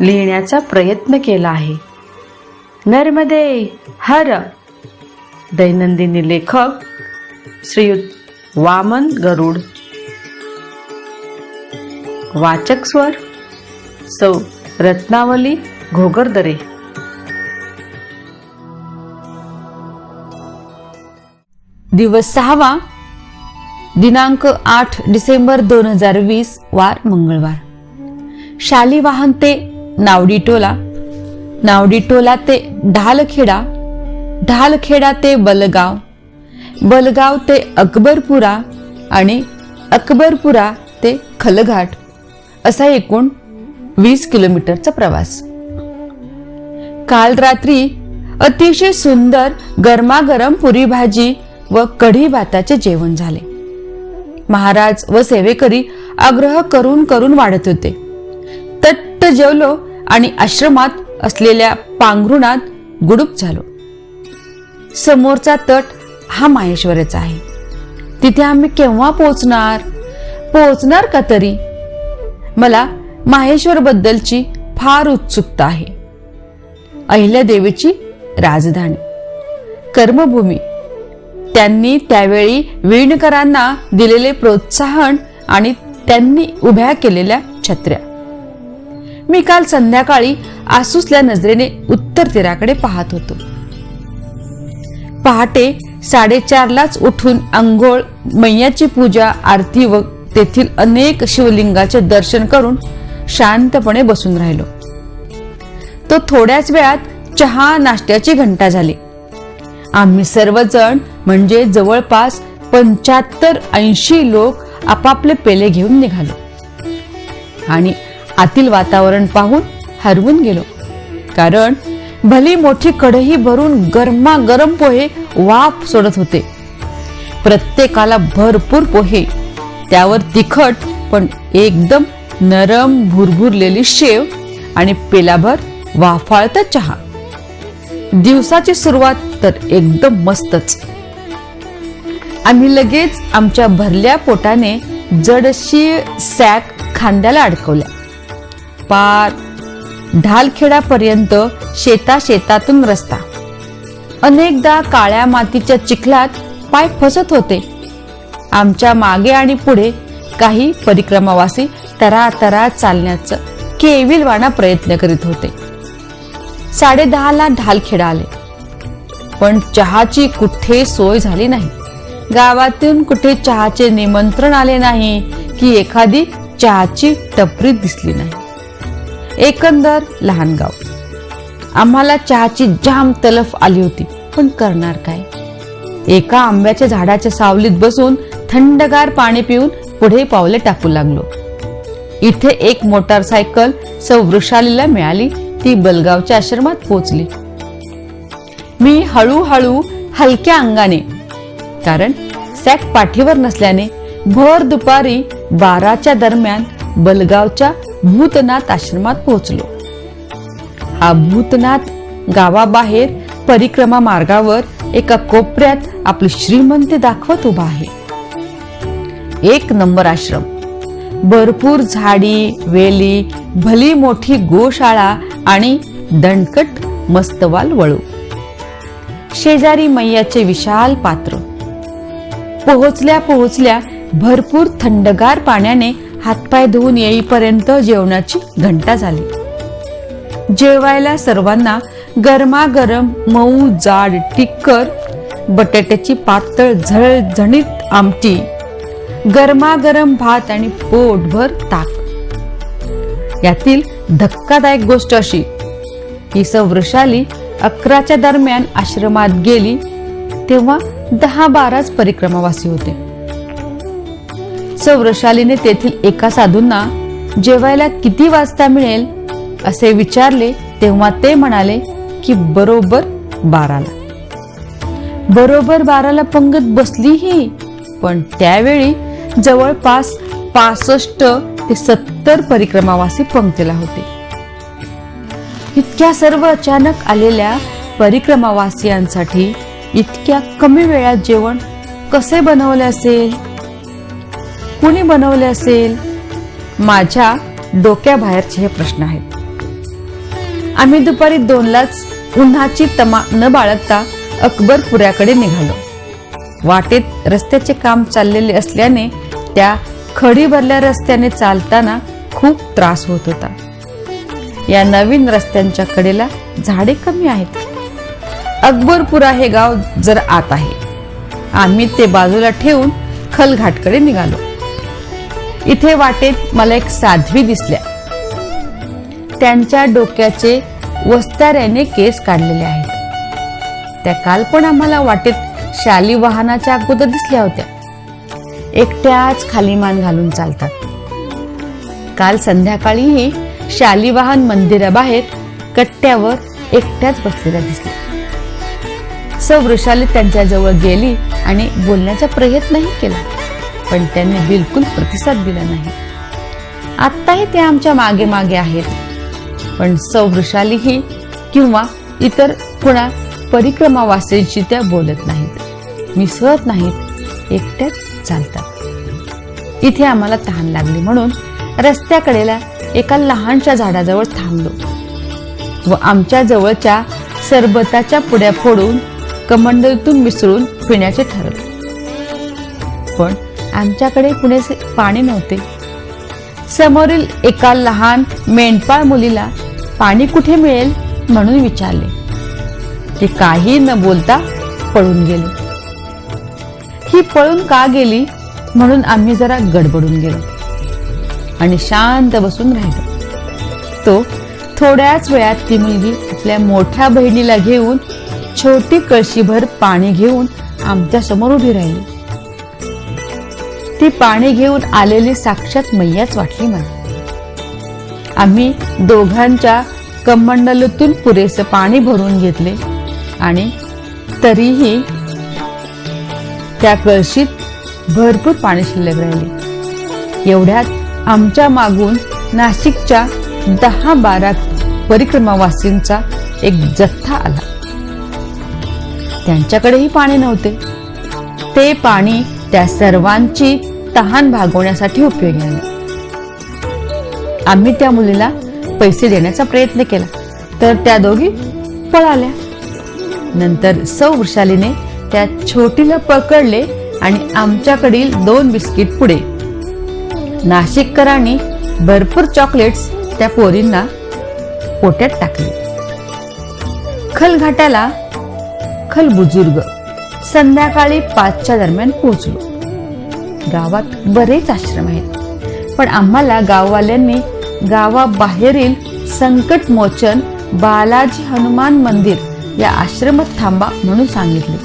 लिहिण्याचा प्रयत्न केला आहे. नर्मदे हर. दैनंदिनी लेखक श्रीयुत वामन गरुड. वाचक स्वर सौ रत्नावली घोगरदरे. दिवस सहावा दिनांक आठ डिसेंबर दोन हजार वीस वार मंगळवार. शालिवाहन ते नावडीटोला. नावडीटोला ते ढालखेडा. ढालखेडा ते बलगाव. बलगाव ते अकबरपुरा आणि अकबरपुरा ते खलघाट. असा एकूण वीस किलोमीटरचा प्रवास. काल रात्री अतिशय सुंदर गरमागरम पुरी भाजी व कढी भाताचे जेवण झाले. महाराज व सेवेकरी आग्रह करून करून वाढत होते. तट्ट जेवलो आणि आश्रमात असलेल्या पांघरुणात गुडूप झालो. समोरचा तट हा माहेश्वरच आहे. तिथे आम्ही केव्हा पोहोचणार? पोहोचणार का तरी? मला माहेश्वर बद्दलची फार उत्सुकता आहे. अहिल्यादेवीची राजधानी कर्मभूमी. त्यांनी त्यावेळी वीणकरांना दिलेले प्रोत्साहन आणि त्यांनी उभ्या केलेल्या छत्र्या. मी काल संध्याकाळी आसुसल्या नजरेने उत्तर तीराकडे पाहत होतो. पहाटे साडेचारलाच उठून अंघोळ मैयाची पूजा आरती व तेथील अनेक शिवलिंगाचे दर्शन करून शांतपणे बसून राहिलो. तो थोड्याच वेळात चहा नाश्त्याची घंटा झाली. आम्ही सर्वजण म्हणजे जवळपास पंच्याहत्तर ऐंशी लोक आपापले पेले घेऊन निघालो. आणि आतील वातावरण पाहून हरवून गेलो. कारण भली मोठी कढई भरून गरमागरम पोहे वाफ सोडत होते. प्रत्येकाला भरपूर पोहे. त्यावर तिखट पण एकदम नरम भुरभुरलेली शेव आणि पेलाभर वाफाळता चहा. दिवसाची सुरुवात तर एकदम मस्तच. आम्ही लगेच आमच्या भरल्या पोटाने जडशी सॅक खांद्याला अडकवल्या. पार. ढालखेडापर्यंत शेता शेतातून रस्ता. अनेकदा काळ्या मातीच्या चिखलात पाय फसत होते. आमच्या मागे आणि पुढे काही परिक्रमावासी तरा तरा चालण्याचा केविलवाणा प्रयत्न करीत होते. साडेदहाला ढालखेडा आले. पण चहाची कुठे सोय झाली नाही. गावातून कुठे चहाचे निमंत्रण आले नाही की एखादी चहाची टपरी दिसली नाही. एकंदर लहान गाव. आम्हाला चहाची जाम तलफ आली होती. पण करणार काय? एका आंब्याच्या झाडाच्या सावलीत बसून थंडगार पाणी पिऊन पुढे पावले टाकू लागलो. इथे एक मोटारसायकल सौ वृषालीला मिळाली. ती बलगावच्या आश्रमात पोचली मी हळूहळू हलक्या अंगाने कारण सॅक पाठीवर नसल्याने भर दुपारी बाराच्या दरम्यान बलगावच्या भूतनाथ आश्रमात पोहोचलो. हा भूतनाथ गावाबाहेर परिक्रमा मार्गावर एका कोपऱ्यात आपली श्रीमंत दाखवत उभा आहे. एक नंबर आश्रम. भरपूर झाडी वेली भली मोठी गोशाळा आणि दणकट मस्तवाल वळू. शेजारी मैयाचे विशाल पात्र. पोहोचल्या पोहोचल्या भरपूर थंडगार पाण्याने हातपाय धुवून येईपर्यंत जेवणाची घंटा झाली. जेवायला सर्वांना गरमागरम मऊ जाड टिक्कर बटाट्याची पातळ झळझणीत आमटी गरमागरम भात आणि पोटभर ताक. यातील धक्कादायक गोष्ट अशी ही सवृषाली अकराच्या दरम्यान आश्रमात गेली तेव्हा दहा बाराच परिक्रमावासी होते. सौरशालीने तेथील एका साधूंना जेवायला किती वाजता मिळेल असे विचारले तेव्हा ते म्हणाले की बरोबर बाराला. बरोबर बाराला पंगत बसलीही पण त्यावेळी जवळपास पासष्ट ते सत्तर परिक्रमावासी पंक्तीला होते. इतक्या सर्व अचानक आलेल्या परिक्रमावासियांसाठी इतक्या कमी वेळात जेवण कसे बनवले असेल? कुणी बनवले असेल? माझ्या डोक्याबाहेरचे हे प्रश्न आहेत. आम्ही दुपारी दोनलाच उन्हाची तमा न बाळगता अकबरपुऱ्याकडे निघालो. वाटेत रस्त्याचे काम चाललेले असल्याने त्या खडी भरल्या रस्त्याने चालताना खूप त्रास होत होता. या नवीन रस्त्यांच्या कडेला झाडे कमी आहेत. अकबरपुरा हे गाव जर आत आहे. आम्ही ते बाजूला ठेवून खलघाटकडे निघालो. इथे वाटेत मला एक साध्वी दिसल्या. त्यांच्या डोक्याचे वस्ताऱ्याने केस काढलेले आहेत. त्या काल पण आम्हाला वाटेत शाली वाहनाच्या अगोदर दिसल्या होत्या. एकट्याच खाली मान घालून चालतात. काल संध्याकाळीही शालिवाहन मंदिराबाहेर कट्ट्यावर एकट्याच बसलेल्या दिसल्या. सौ त्यांच्या जवळ गेली आणि बोलण्याचा प्रयत्नही केला. पण त्यांनी बिलकुल प्रतिसाद दिला नाही. आत्ताही ते आमच्या मागे मागे आहेत. पण सौवृषालीही किंवा इतर कुणा परिक्रमावासींशी त्या बोलत नाहीत. मिसळत नाहीत. एकट्याच चालतात. इथे आम्हाला तहान लागली म्हणून रस्त्याकडेला एका लहानशा झाडाजवळ थांबलो. व आमच्या जवळच्या सरबताच्या पुड्या फोडून कमंडळीतून मिसळून पिण्याचे ठरवले. पण आमच्याकडे पुण्याचे पाणी नव्हते. समोरील एका लहान मेंढपाळ मुलीला पाणी कुठे मिळेल म्हणून विचारले. ते काही न बोलता पळून गेले. ही पळून का गेली म्हणून आम्ही जरा गडबडून गेलो आणि शांत बसून राहिलो. तो थोड्याच वेळात ती मुलगी आपल्या मोठ्या बहिणीला घेऊन छोटी कळशीभर पाणी घेऊन आमच्यासमोर उभी राहिली. ती पाणी घेऊन आलेली साक्षात मैयाच वाटली मला. आम्ही दोघांच्या कमंडलूतून पुरेसे पाणी भरून घेतले आणि तरीही त्या कळशीत भरपूर पाणी शिल्लक राहिले. एवढ्यात आमच्या मागून नाशिकच्या दहा बारा परिक्रमावासींचा एक जथ्था आला. त्यांच्याकडेही पाणी नव्हते. ते पाणी त्या सर्वांची तहान भागवण्यासाठी उपयोगी आले. आम्ही त्या मुलीला पैसे देण्याचा प्रयत्न केला तर त्या दोघी पळाल्या. नंतर सौ वृषालीने त्या छोटीला पकडले आणि आमच्याकडील दोन बिस्किट पुढे. नाशिककरांनी भरपूर चॉकलेट्स त्या पोरींना पोट्यात टाकले. खलघाटाला खल बुजुर्ग संध्याकाळी पाचच्या दरम्यान पोहोचलो. गावात बरेच आश्रम आहेत. पण आम्हाला गाववाल्यांनी गावाबाहेरील संकट मोचन बालाजी हनुमान मंदिर या आश्रमात थांबा म्हणून सांगितले.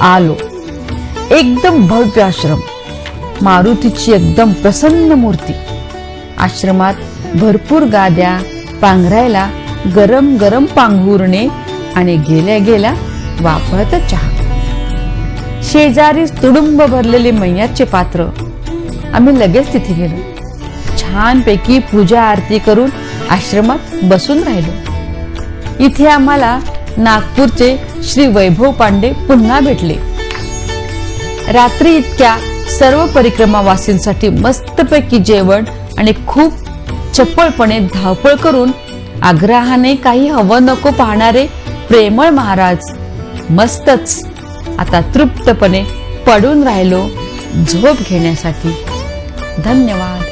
आलो. एकदम भव्य आश्रम. मारुतीची एकदम प्रसन्न मूर्ती. आश्रमात भरपूर गाद्या पांघरायला गरम गरम पांघुरणे आणि गेल्या गेल्या वापरत चहा. शेजारी तुडुंब भरलेले मैयाचे पात्र. आम्ही लगेच तिथे गेलो. छानपैकी पूजा आरती करून आश्रमात बसून राहिलो. इथे आम्हाला नागपूरचे श्री वैभव पांडे पुन्हा भेटले. रात्री इतक्या सर्व परिक्रमावासींसाठी मस्तपैकी जेवण आणि खूप चपळपणे धावपळ करून आग्रहाने काही हवं नको पाहणारे प्रेमळ महाराज मस्तच आता तृप्तपणे पडून राहिलो झोप घेण्यासाठी. धन्यवाद.